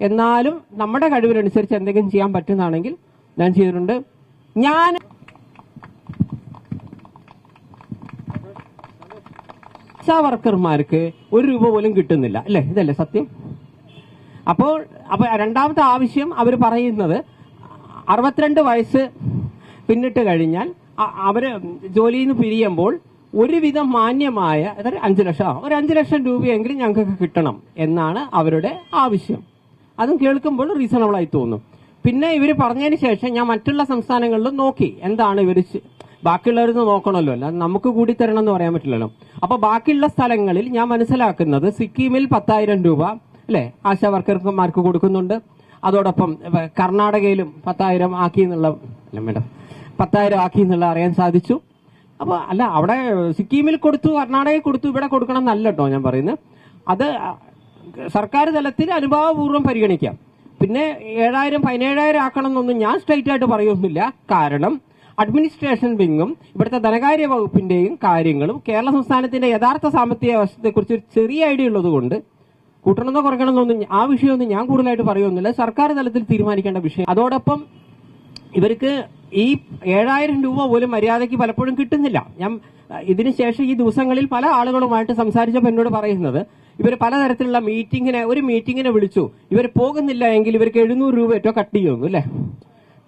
എന്നാലും നമ്മുടെ കഴിവിനനുസരിച്ച് എന്തെങ്കിലും ചെയ്യാൻ പറ്റുന്നതാണെങ്കിൽ ഞാൻ ചെയ്തിട്ടുണ്ട്. ഞാൻ വർക്കർമാർക്ക് ഒരു രൂപ പോലും കിട്ടുന്നില്ല. അല്ലേ? ഇതല്ലേ സത്യം? അപ്പോൾ അപ്പൊ രണ്ടാമത്തെ ആവശ്യം അവർ പറയുന്നത് അറുപത്തിരണ്ട് വയസ്സ് പിന്നിട്ട് കഴിഞ്ഞാൽ അവർ ജോലിയിൽ നിന്ന് പിരിയുമ്പോൾ ഒരുവിധം മാന്യമായ അതായത് അഞ്ചു ലക്ഷം ഒരു അഞ്ചു ലക്ഷം രൂപയെങ്കിലും ഞങ്ങൾക്ക് കിട്ടണം എന്നാണ് അവരുടെ ആവശ്യം. അതും കേൾക്കുമ്പോൾ റീസണബിൾ ആയി തോന്നും. പിന്നെ ഇവർ പറഞ്ഞതിന് ശേഷം ഞാൻ മറ്റുള്ള സംസ്ഥാനങ്ങളിലും നോക്കി. എന്താണ് ഇവർ ബാക്കിയുള്ളവരിന്ന് നോക്കണമല്ലോ. അല്ല നമുക്ക് കൂടി തരണം എന്ന് പറയാൻ പറ്റില്ലല്ലോ. അപ്പൊ ബാക്കിയുള്ള സ്ഥലങ്ങളിൽ ഞാൻ മനസ്സിലാക്കുന്നത് സിക്കിമിൽ പത്തായിരം രൂപ അല്ലെ ആശാ വർക്കർമാർക്ക് കൊടുക്കുന്നുണ്ട്. അതോടൊപ്പം കർണാടകയിലും പത്തായിരം ആക്കി എന്നുള്ള അല്ല മേഡം പത്തായിരം ആക്കി എന്നുള്ള അറിയാൻ സാധിച്ചു. അപ്പൊ അല്ല അവിടെ സിക്കിമിൽ കൊടുത്തു കർണാടകയിൽ കൊടുത്തു ഇവിടെ കൊടുക്കണം എന്നല്ല ഞാൻ പറയുന്നത്. അത് സർക്കാർ തലത്തിൽ അനുഭാവപൂർവം പരിഗണിക്കാം. പിന്നെ ഏഴായിരം പതിനേഴായിരം ആക്കണം എന്നൊന്നും ഞാൻ സ്ട്രൈറ്റ് ആയിട്ട് പറയുന്നില്ല. കാരണം അഡ്മിനിസ്ട്രേഷൻ വിങ്ങും ഇവിടുത്തെ ധനകാര്യ വകുപ്പിന്റെയും കാര്യങ്ങളും കേരള സംസ്ഥാനത്തിന്റെ യഥാർത്ഥ സാമ്പത്തിക അവസ്ഥയെക്കുറിച്ച് ഒരു ചെറിയ ഐഡിയ ഉള്ളതുകൊണ്ട് കൂട്ടണമെന്നോ കുറയ്ക്കണമെന്നൊന്നും ആ വിഷയമൊന്നും ഞാൻ കൂടുതലായിട്ട് പറയുന്നില്ല. സർക്കാർ തലത്തിൽ തീരുമാനിക്കേണ്ട വിഷയം. അതോടൊപ്പം ഇവർക്ക് ഈ ഏഴായിരം രൂപ പോലും മര്യാദയ്ക്ക് പലപ്പോഴും കിട്ടുന്നില്ല. ഞാൻ ഇതിനുശേഷം ഈ ദിവസങ്ങളിൽ പല ആളുകളുമായിട്ട് സംസാരിച്ചപ്പോൾ എന്നോട് പറയുന്നത് ഇവർ പലതരത്തിലുള്ള മീറ്റിങ്ങിനെ ഒരു മീറ്റിങ്ങിനെ വിളിച്ചു. ഇവർ പോകുന്നില്ല എങ്കിൽ ഇവർക്ക് എഴുന്നൂറ് രൂപ ഏറ്റവും കട്ട് ചെയ്യുന്നു അല്ലേ?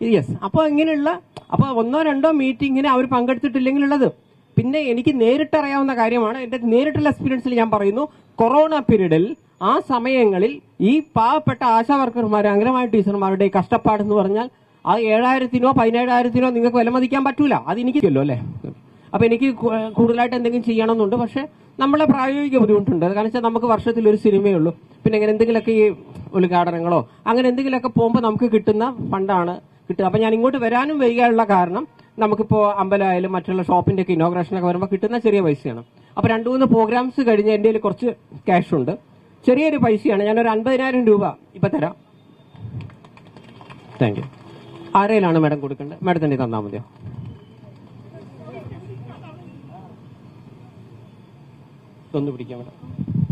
യെസ് അപ്പോൾ ഇങ്ങനെയുള്ള അപ്പോൾ ഒന്നോ രണ്ടോ മീറ്റിങ്ങിന് അവർ പങ്കെടുത്തിട്ടില്ലെങ്കിലുള്ളത്. പിന്നെ എനിക്ക് നേരിട്ടറിയാവുന്ന കാര്യമാണ് എന്റെ നേരിട്ടുള്ള എക്സ്പീരിയൻസിൽ ഞാൻ പറയുന്നു കൊറോണ പീരീഡിൽ ആ സമയങ്ങളിൽ ഈ പാവപ്പെട്ട ആശാ വർക്കർമാർ ടീച്ചർമാരുടെ കഷ്ടപ്പാടെന്ന് പറഞ്ഞാൽ ആ ഏഴായിരത്തിനോ പതിനേഴായിരത്തിനോ നിങ്ങൾക്ക് വിലമതിക്കാൻ പറ്റൂല. അത് എനിക്കല്ലോ അല്ലേ? അപ്പൊ എനിക്ക് കൂടുതലായിട്ട് എന്തെങ്കിലും ചെയ്യണമെന്നുണ്ട്. പക്ഷെ നമ്മളെ പ്രായോഗിക ബുദ്ധിമുട്ടുണ്ട്. കാരണം വെച്ചാൽ നമുക്ക് വർഷത്തിൽ ഒരു സിനിമയേ ഉള്ളൂ. പിന്നെ അങ്ങനെ എന്തെങ്കിലുമൊക്കെ ഈ ഉദ്ഘാടനങ്ങളോ അങ്ങനെ എന്തെങ്കിലുമൊക്കെ പോകുമ്പോൾ നമുക്ക് കിട്ടുന്ന ഫണ്ടാണ് കിട്ടുക അപ്പൊ ഞാൻ ഇങ്ങോട്ട് വരാനും വൈകാനുള്ള കാരണം നമുക്കിപ്പോ അമ്പലമായാലും മറ്റുള്ള ഷോപ്പിന്റെ ഒക്കെ ഇനോഗ്രേഷൻ ഒക്കെ വരുമ്പോൾ കിട്ടുന്ന ചെറിയ പൈസയാണ്. അപ്പൊ രണ്ടു മൂന്ന് പ്രോഗ്രാംസ് കഴിഞ്ഞ് എന്റെ കയ്യിൽ കുറച്ച് ക്യാഷ് ഉണ്ട്. ചെറിയൊരു പൈസയാണ്. ഞാനൊരു അൻപതിനായിരം രൂപ ഇപ്പൊ തരാം. താങ്ക് യു ആരയിലാണ് മാഡം കൊടുക്കേണ്ടത്? മാഡത്തിന്റെ തന്നാൽ മതിയോ? ഒന്ന് പിടിക്കാം മാഡം.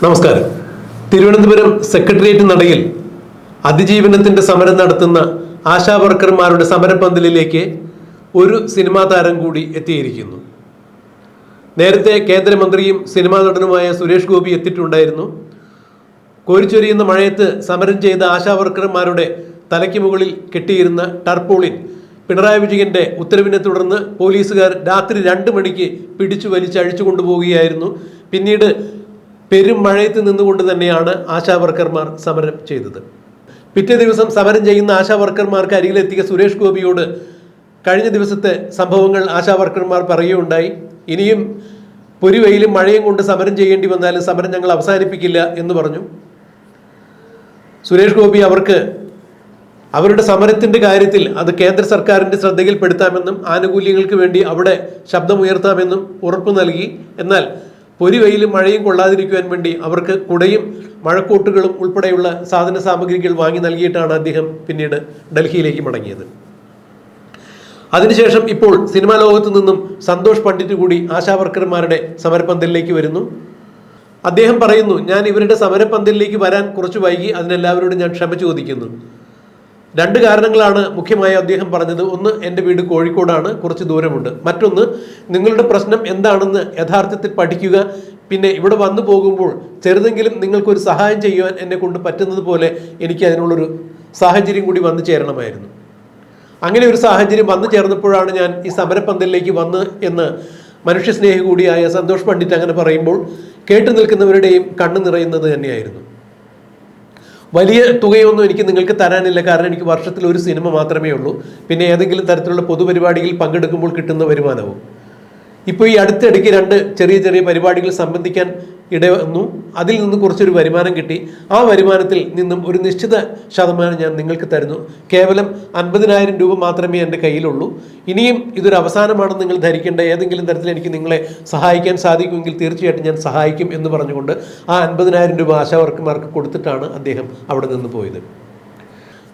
നമസ്കാരം. തിരുവനന്തപുരം സെക്രട്ടേറിയറ്റ് നടയിൽ അതിജീവനത്തിന്റെ സമരം നടത്തുന്ന ആശാ വർക്കർമാരുടെ സമരപന്തലിലേക്ക് ഒരു സിനിമാ താരം കൂടി എത്തിയിരിക്കുന്നു. നേരത്തെ കേന്ദ്രമന്ത്രിയും സിനിമാ നടനുമായ സുരേഷ് ഗോപി എത്തിയിട്ടുണ്ടായിരുന്നു. കോരിച്ചൊരിയുന്ന മഴയത്ത് സമരം ചെയ്ത ആശാ വർക്കർമാരുടെ തലയ്ക്ക് മുകളിൽ കെട്ടിയിരുന്ന ടർപോളിൻ പിണറായി വിജയന്റെ ഉത്തരവിനെ തുടർന്ന് പോലീസുകാർ രാത്രി രണ്ട് മണിക്ക് പിടിച്ചു വലിച്ച് അഴിച്ചു കൊണ്ടുപോവുകയായിരുന്നു. പിന്നീട് പെരും മഴയത്ത് നിന്നുകൊണ്ട് തന്നെയാണ് ആശാ വർക്കർമാർ സമരം ചെയ്തത്. പിറ്റേ ദിവസം സമരം ചെയ്യുന്ന ആശാ വർക്കർമാർക്ക് അരികിലെത്തിയ സുരേഷ് ഗോപിയോട് കഴിഞ്ഞ ദിവസത്തെ സംഭവങ്ങൾ ആശാ വർക്കർമാർ പറയുകയുണ്ടായി. ഇനിയും പൊരിവെയിലും മഴയും കൊണ്ട് സമരം ചെയ്യേണ്ടി വന്നാലും സമരം ഞങ്ങൾ അവസാനിപ്പിക്കില്ല എന്ന് പറഞ്ഞു. സുരേഷ് ഗോപി അവർക്ക് അവരുടെ സമരത്തിന്റെ കാര്യത്തിൽ അത് കേന്ദ്ര സർക്കാരിന്റെ ശ്രദ്ധയിൽപ്പെടുത്താമെന്നും ആനുകൂല്യങ്ങൾക്ക് വേണ്ടി അവിടെ ശബ്ദമുയർത്താമെന്നും ഉറപ്പു നൽകി. എന്നാൽ പൊരിവെയിലും മഴയും കൊള്ളാതിരിക്കുവാൻ വേണ്ടി അവർക്ക് കുടയും മഴക്കൂട്ടുകളും ഉൾപ്പെടെയുള്ള സാധന സാമഗ്രികൾ വാങ്ങി നൽകിയിട്ടാണ് അദ്ദേഹം പിന്നീട് ഡൽഹിയിലേക്ക് മടങ്ങിയത്. അതിനുശേഷം ഇപ്പോൾ സിനിമാ ലോകത്തു നിന്നും സന്തോഷ് പണ്ഡിറ്റ് കൂടി ആശാവർക്കർമാരുടെ സമരപന്തലിലേക്ക് വരുന്നു. അദ്ദേഹം പറയുന്നു ഞാൻ ഇവരുടെ സമരപന്തലിലേക്ക് വരാൻ കുറച്ച് വൈകി അതിനെല്ലാവരോടും ഞാൻ ക്ഷമ ചോദിക്കുന്നു. രണ്ട് കാരണങ്ങളാണ് മുഖ്യമായി അദ്ദേഹം പറഞ്ഞത്. ഒന്ന് എന്റെ വീട് കോഴിക്കോടാണ് കുറച്ച് ദൂരമുണ്ട്. മറ്റൊന്ന് നിങ്ങളുടെ പ്രശ്നം എന്താണെന്ന് യഥാർത്ഥത്തിൽ പഠിക്കുക. പിന്നെ ഇവിടെ വന്നു പോകുമ്പോൾ ചെറുതെങ്കിലും നിങ്ങൾക്കൊരു സഹായം ചെയ്യുവാൻ എന്നെ കൊണ്ട് പറ്റുന്നത് പോലെ എനിക്ക് അതിനുള്ളൊരു സാഹചര്യം കൂടി വന്നു ചേരണമായിരുന്നു. അങ്ങനെ ഒരു സാഹചര്യം വന്നു ചേർന്നപ്പോഴാണ് ഞാൻ ഈ സമരപന്തലിലേക്ക് വന്ന് എന്ന് മനുഷ്യസ്നേഹി കൂടിയായ സന്തോഷ് പണ്ഡിറ്റ് അങ്ങനെ പറയുമ്പോൾ കേട്ടു നിൽക്കുന്നവരുടെയും കണ്ണു നിറയുന്നത് തന്നെയായിരുന്നു. വലിയ തുകയൊന്നും എനിക്ക് നിങ്ങൾക്ക് തരാനില്ല. കാരണം എനിക്ക് വർഷത്തിൽ ഒരു സിനിമ മാത്രമേ ഉള്ളൂ. പിന്നെ ഏതെങ്കിലും തരത്തിലുള്ള പൊതുപരിപാടിയിൽ പങ്കെടുക്കുമ്പോൾ കിട്ടുന്ന വരുമാനവും. ഇപ്പോൾ ഈ അടുത്തിടയ്ക്ക് രണ്ട് ചെറിയ ചെറിയ പരിപാടികൾ സംബന്ധിക്കാൻ ഇടവന്നു. അതിൽ നിന്ന് കുറച്ചൊരു വരുമാനം കിട്ടി. ആ വരുമാനത്തിൽ നിന്നും ഒരു നിശ്ചിത ശതമാനം ഞാൻ നിങ്ങൾക്ക് തരുന്നു. കേവലം അൻപതിനായിരം രൂപ മാത്രമേ എന്റെ കയ്യിലുള്ളൂ. ഇനിയും ഇതൊരു അവസാനമാണെന്ന് നിങ്ങൾ ധരിക്കേണ്ട ഏതെങ്കിലും തരത്തിൽ എനിക്ക് നിങ്ങളെ സഹായിക്കാൻ സാധിക്കുമെങ്കിൽ തീർച്ചയായിട്ടും ഞാൻ സഹായിക്കും എന്ന് പറഞ്ഞുകൊണ്ട് ആ അൻപതിനായിരം രൂപ ആശാവർക്കർമാർക്ക് കൊടുത്തിട്ടാണ് അദ്ദേഹം അവിടെ നിന്ന് പോയത്.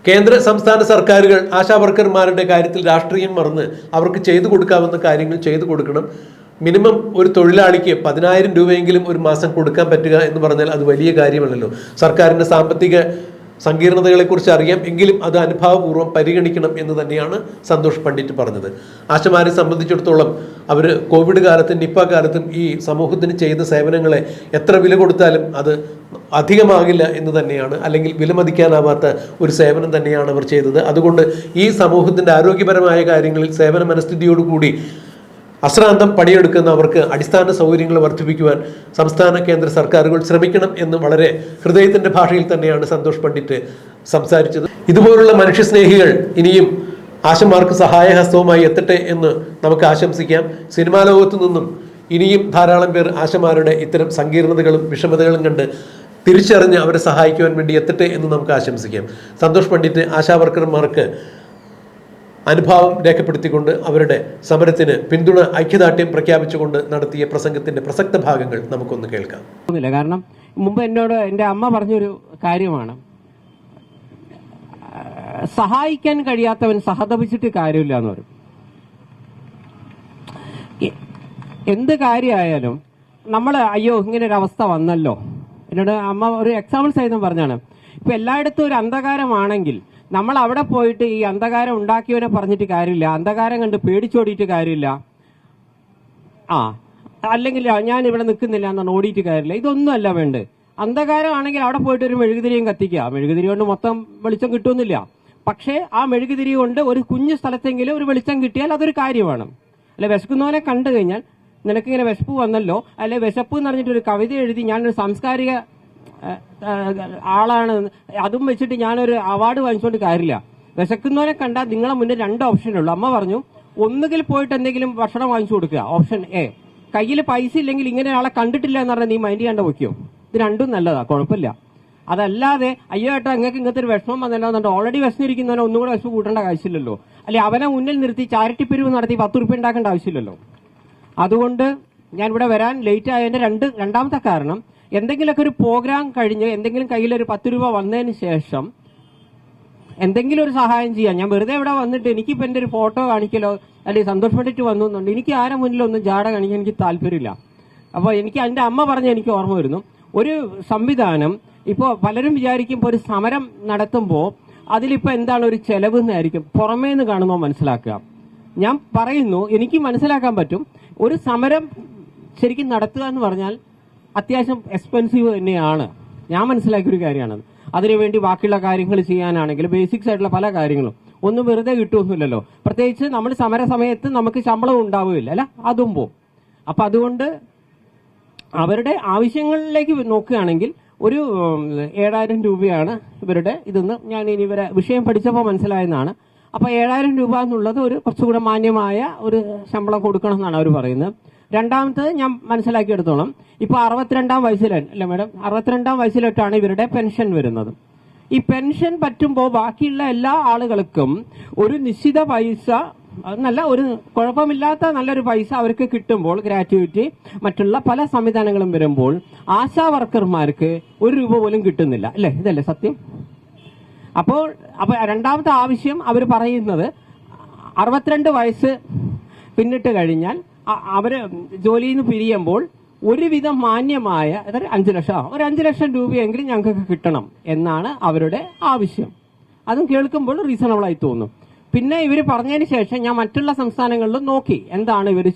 കേന്ദ്ര സംസ്ഥാന സർക്കാരുകൾ ആശാ വർക്കർമാരുടെ കാര്യത്തിൽ രാഷ്ട്രീയം മറന്ന് അവർക്ക് ചെയ്തു കൊടുക്കാവുന്ന കാര്യങ്ങൾ ചെയ്തു കൊടുക്കണം. മിനിമം ഒരു തൊഴിലാളിക്ക് പതിനായിരം രൂപയെങ്കിലും ഒരു മാസം കൊടുക്കാൻ പറ്റുക എന്ന് പറഞ്ഞാൽ അത് വലിയ കാര്യമല്ലല്ലോ. സർക്കാരിന്റെ സാമ്പത്തിക സങ്കീർണതകളെക്കുറിച്ച് അറിയാം എങ്കിലും അത് അനുഭാവപൂർവം പരിഗണിക്കണം എന്ന് തന്നെയാണ് സന്തോഷ് പണ്ഡിറ്റ് പറഞ്ഞത്. ആശമാരെ സംബന്ധിച്ചിടത്തോളം അവർ കോവിഡ് കാലത്തും നിപ്പ കാലത്തും ഈ സമൂഹത്തിന് ചെയ്ത സേവനങ്ങളെ എത്ര വില കൊടുത്താലും അത് അധികമാകില്ല എന്ന് തന്നെയാണ് അല്ലെങ്കിൽ വിലമതിക്കാനാവാത്ത ഒരു സേവനം തന്നെയാണ് അവർ ചെയ്തത്. അതുകൊണ്ട് ഈ സമൂഹത്തിന്റെ ആരോഗ്യപരമായ കാര്യങ്ങളിൽ സേവന മനസ്ഥിതിയോടുകൂടി അശ്രാന്തം പണിയെടുക്കുന്നവർക്ക് അടിസ്ഥാന സൗകര്യങ്ങൾ വർദ്ധിപ്പിക്കുവാൻ സംസ്ഥാന കേന്ദ്ര സർക്കാരുകൾ ശ്രമിക്കണം എന്ന് വളരെ ഹൃദയത്തിന്റെ ഭാഷയിൽ തന്നെയാണ് സന്തോഷ് പണ്ഡിറ്റ് സംസാരിച്ചത്. ഇതുപോലുള്ള മനുഷ്യസ്നേഹികൾ ഇനിയും ആശമാർക്ക് സഹായഹസ്തവുമായി എത്തട്ടെ എന്ന് നമുക്ക് ആശംസിക്കാം. സിനിമാ ലോകത്തു നിന്നും ഇനിയും ധാരാളം പേർ ആശമാരുടെ ഇത്തരം സങ്കീർണതകളും വിഷമതകളും കണ്ട് തിരിച്ചറിഞ്ഞ് അവരെ സഹായിക്കുവാൻ വേണ്ടി എത്തട്ടെ എന്ന് നമുക്ക് ആശംസിക്കാം. സന്തോഷ് പണ്ഡിറ്റ് ആശാ വർക്കർമാർക്ക് അനുഭാവം രേഖപ്പെടുത്തിക്കൊണ്ട് അവരുടെ സമരത്തിന് പിന്തുണ ഐക്യദാർഢ്യം പ്രഖ്യാപിച്ചുകൊണ്ട് നടത്തിയ പ്രസംഗത്തിന്റെ പ്രസക്ത ഭാഗങ്ങൾ നമുക്കൊന്ന് കേൾക്കാം. കാരണം മുമ്പ് എന്നോട് എന്റെ അമ്മ പറഞ്ഞൊരു കാര്യമാണ്. സഹായിക്കാൻ കഴിയാത്തവൻ സഹതപിച്ചിട്ട് കാര്യമില്ല എന്ന് പറയും. എന്ത് കാര്യമായാലും നമ്മൾ അയ്യോ ഇങ്ങനെ ഒരു അവസ്ഥ വന്നല്ലോ. എന്നോട് അമ്മ ഒരു എക്സാമ്പിൾ സഹിതം പറഞ്ഞാണ്. ഇപ്പൊ എല്ലായിടത്തും ഒരു അന്ധകാരമാണെങ്കിൽ നമ്മൾ അവിടെ പോയിട്ട് ഈ അന്ധകാരം ഉണ്ടാക്കിയവനെ പറഞ്ഞിട്ട് കാര്യമില്ല. അന്ധകാരം കണ്ട് പേടിച്ചോടിയിട്ട് കാര്യമില്ല. ആ അല്ലെങ്കിൽ ഞാൻ ഇവിടെ നിൽക്കുന്നില്ല എന്നാണ് ഓടിയിട്ട് കാര്യമില്ല. ഇതൊന്നും അല്ല വേണ്ടത്. അന്ധകാരമാണെങ്കിൽ അവിടെ പോയിട്ട് ഒരു മെഴുകുതിരിയും കത്തിക്കുക. മെഴുകുതിരി കൊണ്ട് മൊത്തം വെളിച്ചം കിട്ടുമെന്നില്ല പക്ഷേ ആ മെഴുകുതിരി കൊണ്ട് ഒരു കുഞ്ഞു സ്ഥലത്തെങ്കിലും ഒരു വെളിച്ചം കിട്ടിയാൽ അതൊരു കാര്യമാണ്. അല്ലെ വിശക്കുന്നവനെ കണ്ടു കഴിഞ്ഞാൽ നിനക്കിങ്ങനെ വിശപ്പ് വന്നല്ലോ? അല്ലെ വിശപ്പ് എന്ന് പറഞ്ഞിട്ട് ഒരു കവിത എഴുതി ഞാനൊരു സാംസ്കാരിക ആളാണ്. അതും വെച്ചിട്ട് ഞാനൊരു അവാർഡ് വാങ്ങിച്ചുകൊണ്ട് കാര്യമില്ല. വിശക്കുന്നവരെ കണ്ടാൽ നിങ്ങളെ മുന്നിൽ രണ്ട് ഓപ്ഷനേ ഉള്ളൂ. അമ്മ പറഞ്ഞു ഒന്നുകിൽ പോയിട്ട് എന്തെങ്കിലും ഭക്ഷണം വാങ്ങിച്ചു കൊടുക്കുക. ഓപ്ഷൻ എ കയ്യിൽ പൈസ ഇല്ലെങ്കിൽ ഇങ്ങനെ ആളെ കണ്ടിട്ടില്ല എന്ന് പറഞ്ഞാൽ നീ മൈൻഡ് ചെയ്യാണ്ട് വയ്ക്കോ ഇത് രണ്ടും നല്ലതാ കുഴപ്പമില്ല. അതല്ലാതെ അയ്യോ ഏട്ടാ നിങ്ങൾക്ക് ഇങ്ങനത്തെ ഒരു വിഷമം വന്നല്ലോ ഓൾറെഡി വിഷമിരിക്കുന്നവനെ ഒന്നും കൂടെ വിഷമം കൂട്ടേണ്ട ആവശ്യമില്ലല്ലോ. അല്ലെ അവനെ മുന്നിൽ നിർത്തി ചാരിറ്റി പിരിവ് നടത്തി പത്ത് റുപ്യ ഉണ്ടാക്കേണ്ട ആവശ്യമില്ലല്ലോ. അതുകൊണ്ട് ഞാൻ ഇവിടെ വരാൻ ലേറ്റ് ആയതിന്റെ രണ്ട് രണ്ടാമത്തെ കാരണം എന്തെങ്കിലുമൊക്കെ ഒരു പ്രോഗ്രാം കഴിഞ്ഞ് എന്തെങ്കിലും കയ്യിൽ ഒരു പത്ത് രൂപ വന്നതിന് ശേഷം എന്തെങ്കിലും ഒരു സഹായം ചെയ്യാം. ഞാൻ വെറുതെ ഇവിടെ വന്നിട്ട് എനിക്കിപ്പോ എന്റെ ഒരു ഫോട്ടോ കാണിക്കലോ അല്ലെങ്കിൽ സന്തോഷപ്പെട്ടിട്ട് വന്നു എന്നുണ്ട്. എനിക്ക് ആരെ മുന്നിലൊന്നും ജാട കാണിക്കാൻ എനിക്ക് താല്പര്യമില്ല. അപ്പൊ എനിക്ക് എന്റെ അമ്മ പറഞ്ഞ എനിക്ക് ഓർമ്മ വരുന്നു. ഒരു സംവിധാനം ഇപ്പോ പലരും വിചാരിക്കും ഒരു സമരം നടത്തുമ്പോൾ അതിലിപ്പോൾ എന്താണ് ഒരു ചെലവ് എന്നായിരിക്കും. പുറമേ നിന്ന് കാണുമ്പോൾ മനസ്സിലാക്കുക. ഞാൻ പറയുന്നു എനിക്ക് മനസ്സിലാക്കാൻ പറ്റും. ഒരു സമരം ശരിക്കും നടത്തുക എന്ന് പറഞ്ഞാൽ അത്യാവശ്യം എക്സ്പെൻസീവ് തന്നെയാണ്. ഞാൻ മനസ്സിലാക്കിയൊരു കാര്യമാണത് അതിനുവേണ്ടി ബാക്കിയുള്ള കാര്യങ്ങൾ ചെയ്യാനാണെങ്കിൽ ബേസിക്സ് ആയിട്ടുള്ള പല കാര്യങ്ങളും. ഒന്നും വെറുതെ കിട്ടുമൊന്നുമില്ലല്ലോ പ്രത്യേകിച്ച് നമ്മൾ സമര സമയത്ത് നമുക്ക് ശമ്പളം ഉണ്ടാവുകയില്ല അല്ല? അതും പോവും. അപ്പൊ അതുകൊണ്ട് അവരുടെ ആവശ്യങ്ങളിലേക്ക് നോക്കുകയാണെങ്കിൽ ഒരു ഏഴായിരം രൂപയാണ് ഇവരുടെ ഇതെന്ന് ഞാൻ ഇനി ഇവരെ വിഷയം പഠിച്ചപ്പോൾ മനസ്സിലായെന്നാണ്. അപ്പോൾ ഏഴായിരം രൂപ എന്നുള്ളത് ഒരു കുറച്ചുകൂടെ മാന്യമായ ഒരു ശമ്പളം കൊടുക്കണം എന്നാണ് അവർ പറയുന്നത്. രണ്ടാമത്തത് ഞാൻ മനസ്സിലാക്കിയെടുത്തോളം. ഇപ്പൊ അറുപത്തിരണ്ടാം വയസ്സിൽ അല്ല മാഡം അറുപത്തിരണ്ടാം വയസ്സിലോട്ടാണ് ഇവരുടെ പെൻഷൻ വരുന്നത്. ഈ പെൻഷൻ പറ്റുമ്പോൾ ബാക്കിയുള്ള എല്ലാ ആളുകൾക്കും ഒരു നിശ്ചിത പൈസ നല്ല ഒരു കുഴപ്പമില്ലാത്ത നല്ലൊരു പൈസ അവർക്ക് കിട്ടുമ്പോൾ ഗ്രാറ്റുവിറ്റി മറ്റുള്ള പല സംവിധാനങ്ങളും വരുമ്പോൾ ആശാ വർക്കർമാർക്ക് ഒരു രൂപ പോലും കിട്ടുന്നില്ല. അല്ലേ? ഇതല്ലേ സത്യം? അപ്പോൾ അപ്പൊ രണ്ടാമത്തെ ആവശ്യം അവർ പറയുന്നത് അറുപത്തിരണ്ട് വയസ്സ് പിന്നിട്ട് കഴിഞ്ഞാൽ അവർ ജോലിയിൽ നിന്ന് പിരിയുമ്പോൾ ഒരുവിധം മാന്യമായ അതായത് അഞ്ചു ലക്ഷം ഒരു അഞ്ചു ലക്ഷം രൂപയെങ്കിലും ഞങ്ങൾക്ക് കിട്ടണം എന്നാണ് അവരുടെ ആവശ്യം. അതും കേൾക്കുമ്പോൾ റീസണബിൾ ആയി തോന്നും. പിന്നെ ഇവർ പറഞ്ഞതിന് ശേഷം ഞാൻ മറ്റുള്ള സംസ്ഥാനങ്ങളിലും നോക്കി. എന്താണ് ഇവർ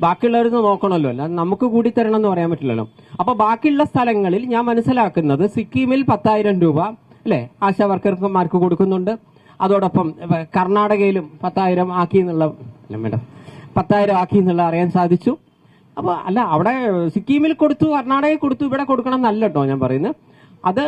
ബാക്കിയുള്ളവരിന്ന് നോക്കണമല്ലോ. അല്ല നമുക്ക് കൂടി തരണം എന്ന് പറയാൻ പറ്റില്ലല്ലോ. അപ്പൊ ബാക്കിയുള്ള സ്ഥലങ്ങളിൽ ഞാൻ മനസ്സിലാക്കുന്നത് സിക്കിമിൽ പത്തായിരം രൂപ അല്ലെ ആശാ വർക്കർമാർക്ക് കൊടുക്കുന്നുണ്ട്. അതോടൊപ്പം കർണാടകയിലും പത്തായിരം ആക്കി എന്നുള്ള മേഡം പത്തായിരം ആക്കി എന്നുള്ള അറിയാൻ സാധിച്ചു. അപ്പൊ അല്ല അവിടെ സിക്കിമിൽ കൊടുത്തു കർണാടകയിൽ കൊടുത്തു ഇവിടെ കൊടുക്കണം എന്നല്ല കേട്ടോ ഞാൻ പറയുന്നത്. അത്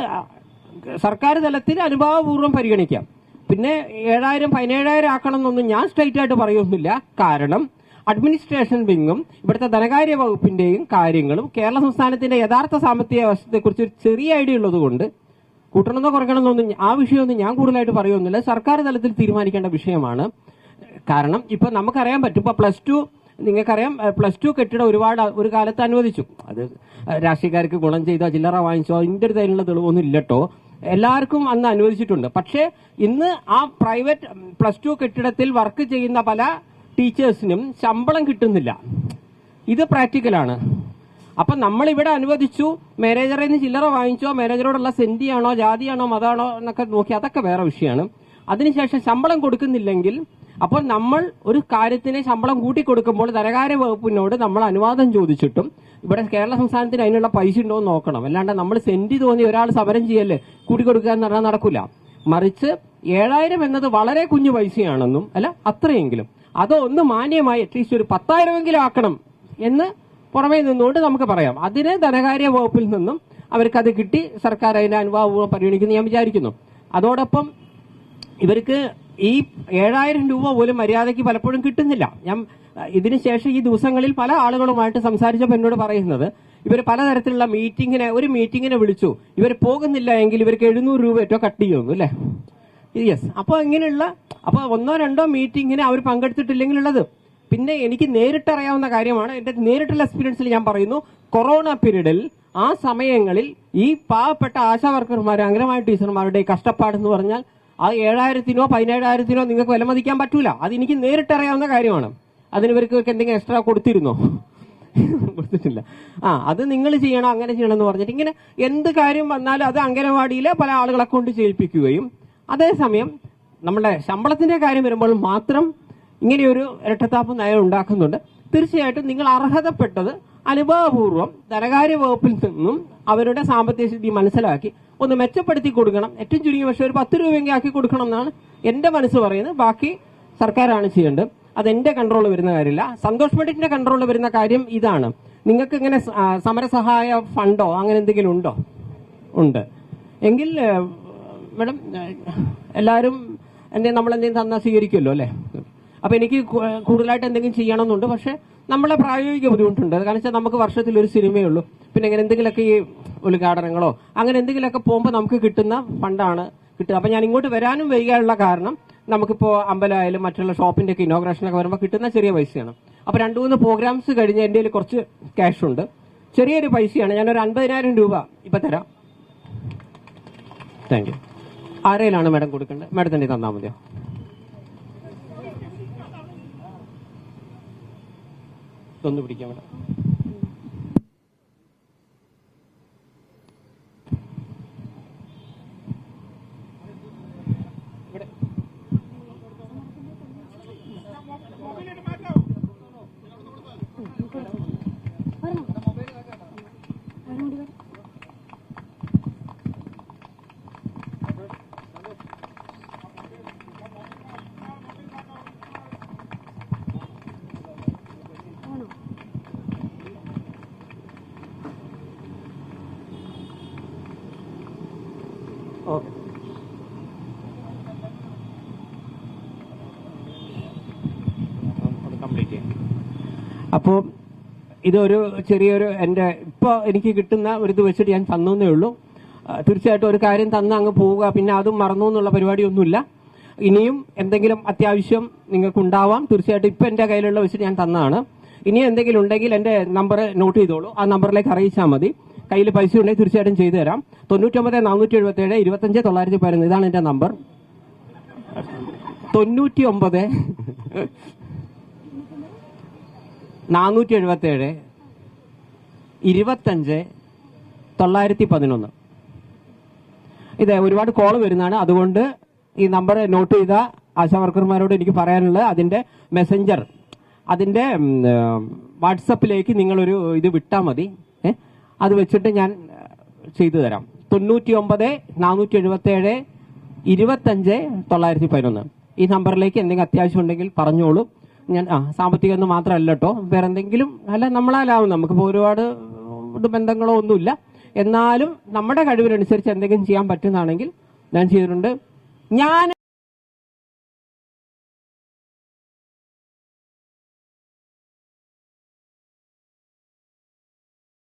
സർക്കാർ തലത്തിൽ അനുഭാവപൂർവം പരിഗണിക്കാം. പിന്നെ ഏഴായിരം പതിനേഴായിരം ആക്കണം എന്നൊന്നും ഞാൻ സ്ട്രൈറ്റ് ആയിട്ട് പറയുന്നില്ല. കാരണം അഡ്മിനിസ്ട്രേഷൻ വിങ്ങും ഇവിടുത്തെ ധനകാര്യ വകുപ്പിന്റെയും കാര്യങ്ങളും കേരള സംസ്ഥാനത്തിന്റെ യഥാർത്ഥ സാമ്പത്തിക അവസ്ഥയെക്കുറിച്ച് ഒരു ചെറിയ ഐഡിയ ഉള്ളതുകൊണ്ട് കൂട്ടണമെന്നോ കുറയ്ക്കണമെന്നൊന്നും ആ വിഷയമൊന്നും ഞാൻ കൂടുതലായിട്ട് പറയുന്നില്ല. സർക്കാർ തലത്തിൽ തീരുമാനിക്കേണ്ട വിഷയമാണ്. കാരണം ഇപ്പൊ നമുക്കറിയാൻ പറ്റും. ഇപ്പൊ പ്ലസ് ടു നിങ്ങൾക്കറിയാം പ്ലസ് ടു കെട്ടിടം ഒരുപാട് ഒരു കാലത്ത് അനുവദിച്ചു. അത് രാഷ്ട്രീയക്കാർക്ക് ഗുണം ചെയ്തോ ചില്ലറ വാങ്ങിച്ചോ അതിന്റെ ഒരു തരത്തിലുള്ള തെളിവൊന്നും ഇല്ലട്ടോ. എല്ലാവർക്കും അന്ന് അനുവദിച്ചിട്ടുണ്ട്. പക്ഷേ ഇന്ന് ആ പ്രൈവറ്റ് പ്ലസ് ടു കെട്ടിടത്തിൽ വർക്ക് ചെയ്യുന്ന പല ടീച്ചേഴ്സിനും ശമ്പളം കിട്ടുന്നില്ല. ഇത് പ്രാക്ടിക്കലാണ് അപ്പം നമ്മൾ ഇവിടെ അനുവദിച്ചു. മാനേജറിൽ നിന്ന് ചില്ലറ വാങ്ങിച്ചോ മാനേജറോടുള്ള സെന്റിയാണോ ജാതിയാണോ മതാണോ എന്നൊക്കെ നോക്കി അതൊക്കെ വേറെ വിഷയമാണ്. അതിനുശേഷം ശമ്പളം കൊടുക്കുന്നില്ലെങ്കിൽ അപ്പോൾ നമ്മൾ ഒരു കാര്യത്തിന് ശമ്പളം കൂട്ടിക്കൊടുക്കുമ്പോൾ ധനകാര്യ വകുപ്പിനോട് നമ്മൾ അനുവാദം ചോദിച്ചിട്ടും ഇവിടെ കേരള സംസ്ഥാനത്തിന് അതിനുള്ള പൈസ ഉണ്ടോ എന്ന് നോക്കണം. അല്ലാണ്ട് നമ്മൾ സെന്റ് തോന്നി ഒരാൾ സമരം ചെയ്യല്ലേ? കൂട്ടിക്കൊടുക്കുക എന്ന് പറഞ്ഞാൽ നടക്കില്ല മറിച്ച് ഏഴായിരം എന്നത് വളരെ കുഞ്ഞു പൈസയാണെന്നും അല്ല അത്രയെങ്കിലും. അതൊന്ന് മാന്യമായി അറ്റ്ലീസ്റ്റ് ഒരു പത്തായിരമെങ്കിലും ആക്കണം എന്ന് പുറമേ നിന്നുകൊണ്ട് നമുക്ക് പറയാം. അതിന് ധനകാര്യ വകുപ്പിൽ നിന്നും അവർക്ക് അത് കിട്ടി. സർക്കാർ അതിന്റെ അനുഭവം പരിഗണിക്കുന്നു ഞാൻ വിചാരിക്കുന്നു. അതോടൊപ്പം ഇവർക്ക് ഈ ഏഴായിരം രൂപ പോലും മര്യാദയ്ക്ക് പലപ്പോഴും കിട്ടുന്നില്ല. ഞാൻ ഇതിനുശേഷം ഈ ദിവസങ്ങളിൽ പല ആളുകളുമായിട്ട് സംസാരിച്ചപ്പോൾ എന്നോട് പറയുന്നത് ഇവർ പലതരത്തിലുള്ള മീറ്റിങ്ങിനെ ഒരു മീറ്റിങ്ങിനെ വിളിച്ചു. ഇവർ പോകുന്നില്ല എങ്കിൽ ഇവർക്ക് എഴുന്നൂറ് രൂപ ഏറ്റവും കട്ട് ചെയ്യുന്നു അല്ലേ? യെസ് അപ്പോൾ ഇങ്ങനെയുള്ള അപ്പോൾ ഒന്നോ രണ്ടോ മീറ്റിങ്ങിന് അവർ പങ്കെടുത്തിട്ടില്ലെങ്കിൽ ഉള്ളത് പിന്നെ എനിക്ക് നേരിട്ടറിയാവുന്ന കാര്യമാണ് എന്റെ നേരിട്ടുള്ള എക്സ്പീരിയൻസിൽ ഞാൻ പറയുന്നു കൊറോണ പീരീഡിൽ ആ സമയങ്ങളിൽ ഈ പാവപ്പെട്ട ആശാ വർക്കർമാർ ടീച്ചർമാരുടെ കഷ്ടപ്പാടെന്ന് പറഞ്ഞാൽ ആ ഏഴായിരത്തിനോ പതിനേഴായിരത്തിനോ നിങ്ങൾക്ക് വിലമതിക്കാൻ പറ്റൂല. അത് എനിക്ക് നേരിട്ടറിയാവുന്ന കാര്യമാണ്. അതിന് ഇവർക്ക് എന്തെങ്കിലും എക്സ്ട്രാ കൊടുത്തിരുന്നോ? കൊടുത്തിട്ടില്ല. ആ അത് നിങ്ങൾ ചെയ്യണം അങ്ങനെ ചെയ്യണം എന്ന് പറഞ്ഞിട്ട് ഇങ്ങനെ എന്ത് കാര്യം വന്നാലും അത് അംഗനവാടിയിലെ പല ആളുകളെ കൊണ്ട് ചെയ്യിപ്പിക്കുകയും അതേസമയം നമ്മുടെ ശമ്പളത്തിന്റെ കാര്യം വരുമ്പോൾ മാത്രം ഇങ്ങനെയൊരു ഇരട്ടത്താപ്പ് നയം ഉണ്ടാക്കുന്നുണ്ട്. തീർച്ചയായിട്ടും നിങ്ങൾ അർഹതപ്പെട്ടത് അനുഭവപൂർവം ധനകാര്യ വകുപ്പിൽ നിന്നും അവരുടെ സാമ്പത്തിക സ്ഥിതി മനസ്സിലാക്കി ഒന്ന് മെച്ചപ്പെടുത്തി കൊടുക്കണം. ഏറ്റവും ചുരുങ്ങിയ പക്ഷേ ഒരു പത്ത് രൂപയെങ്കിലും ആക്കി കൊടുക്കണം എന്നാണ് എന്റെ മനസ്സ് പറയുന്നത്. ബാക്കി സർക്കാരാണ് ചെയ്യേണ്ടത്. അത് എന്റെ കൺട്രോളിൽ വരുന്ന കാര്യമില്ല. സന്തോഷ് മെഡിറ്റിന്റെ കൺട്രോളിൽ വരുന്ന കാര്യം ഇതാണ്. നിങ്ങൾക്ക് ഇങ്ങനെ സമരസഹായ ഫണ്ടോ അങ്ങനെ എന്തെങ്കിലും ഉണ്ടോ? ഉണ്ട്. എങ്കിൽ മേഡം എല്ലാവരും എന്തെങ്കിലും നമ്മൾ എന്തെങ്കിലും തന്നാൽ സ്വീകരിക്കുമല്ലോ അല്ലേ? അപ്പൊ എനിക്ക് കൂടുതലായിട്ട് എന്തെങ്കിലും ചെയ്യണമെന്നുണ്ട്. പക്ഷെ നമ്മളെ പ്രായോഗിക ബുദ്ധിമുട്ടുണ്ട്. കാരണം വെച്ചാൽ നമുക്ക് വർഷത്തിൽ ഒരു സിനിമയേ ഉള്ളൂ. പിന്നെ ഇങ്ങനെ എന്തെങ്കിലുമൊക്കെ ഈ ഉദ്ഘാടനങ്ങളോ അങ്ങനെ എന്തെങ്കിലുമൊക്കെ പോകുമ്പോൾ നമുക്ക് കിട്ടുന്ന ഫണ്ടാണ് കിട്ടുക അപ്പൊ ഞാൻ ഇങ്ങോട്ട് വരാനും വൈകാനുള്ള കാരണം നമുക്കിപ്പോ അമ്പലമായാലും മറ്റുള്ള ഷോപ്പിന്റെ ഒക്കെ ഇനോഗ്രേഷൻ ഒക്കെ വരുമ്പോൾ കിട്ടുന്ന ചെറിയ പൈസയാണ്. അപ്പോൾ രണ്ട് മൂന്ന് പ്രോഗ്രാംസ് കഴിഞ്ഞ് എന്റെ കയ്യിൽ കുറച്ച് ക്യാഷ് ഉണ്ട് ചെറിയൊരു പൈസയാണ്. ഞാനൊരു അൻപതിനായിരം രൂപ ഇപ്പൊ തരാം. താങ്ക് യു ആരെയിലാണ് മാഡം കൊടുക്കേണ്ടത്? മാഡത്തിന്റെ തന്നാൽ മതിയോ? ഇതൊന്ന് പിടിക്കാം മാഡം ഓക്കെ അപ്പോൾ ഇതൊരു ചെറിയൊരു എന്റെ ഇപ്പോൾ എനിക്ക് കിട്ടുന്ന ഒരു ഇത് വെച്ചിട്ട് ഞാൻ തന്നേ ഉള്ളൂ. തീർച്ചയായിട്ടും ഒരു കാര്യം തന്ന് അങ്ങ് പോവുക പിന്നെ അതും മറന്നു എന്നുള്ള പരിപാടിയൊന്നുമില്ല. ഇനിയും എന്തെങ്കിലും അത്യാവശ്യം നിങ്ങൾക്ക് ഉണ്ടാവാം തീർച്ചയായിട്ടും ഇപ്പം എന്റെ കയ്യിലുള്ള വെച്ചിട്ട് ഞാൻ തന്നതാണ്. ഇനി എന്തെങ്കിലും ഉണ്ടെങ്കിൽ എന്റെ നമ്പർ നോട്ട് ചെയ്തോളൂ. ആ നമ്പറിലേക്ക് അറിയിച്ചാൽ മതി. കയ്യിൽ പൈസ ഉണ്ടെങ്കിൽ തീർച്ചയായിട്ടും ചെയ്തു തരാം. തൊണ്ണൂറ്റൊമ്പത് നാനൂറ്റി എഴുപത്തി ഏഴ് ഇരുപത്തഞ്ച് തൊള്ളായിരത്തി പതിനൊന്ന്. ഇതാണ് എന്റെ നമ്പർ. തൊണ്ണൂറ്റി ഒമ്പത് നാനൂറ്റി എഴുപത്തി ഏഴ് ഇരുപത്തഞ്ച് തൊള്ളായിരത്തി പതിനൊന്ന് ഇത് ഒരുപാട് കോൾ വരുന്നതാണ്. അതുകൊണ്ട് ഈ നമ്പർ നോട്ട് ചെയ്ത ആശാ വർക്കർമാരോട് എനിക്ക് പറയാനുള്ളത് അതിന്റെ മെസ്സഞ്ചർ അതിന്റെ വാട്സപ്പിലേക്ക് നിങ്ങളൊരു ഇത് വിട്ടാൽ മതി. അത് വെച്ചിട്ട് ഞാൻ ചെയ്തു തരാം. തൊണ്ണൂറ്റി ഒമ്പത് നാനൂറ്റി എഴുപത്തി ഏഴ് ഇരുപത്തഞ്ച് തൊള്ളായിരത്തി പതിനൊന്ന് ഈ നമ്പറിലേക്ക് എന്തെങ്കിലും അത്യാവശ്യം ഉണ്ടെങ്കിൽ പറഞ്ഞോളൂ. ഞാൻ ആ സാമ്പത്തികം എന്ന് മാത്രമല്ല കേട്ടോ വേറെ എന്തെങ്കിലും അല്ല നമ്മളാലാവും നമുക്കിപ്പോൾ ഒരുപാട് ബന്ധങ്ങളോ ഒന്നുമില്ല. എന്നാലും നമ്മുടെ കഴിവിനനുസരിച്ച് എന്തെങ്കിലും ചെയ്യാൻ പറ്റുന്നതാണെങ്കിൽ ഞാൻ ചെയ്തിട്ടുണ്ട്. ഞാൻ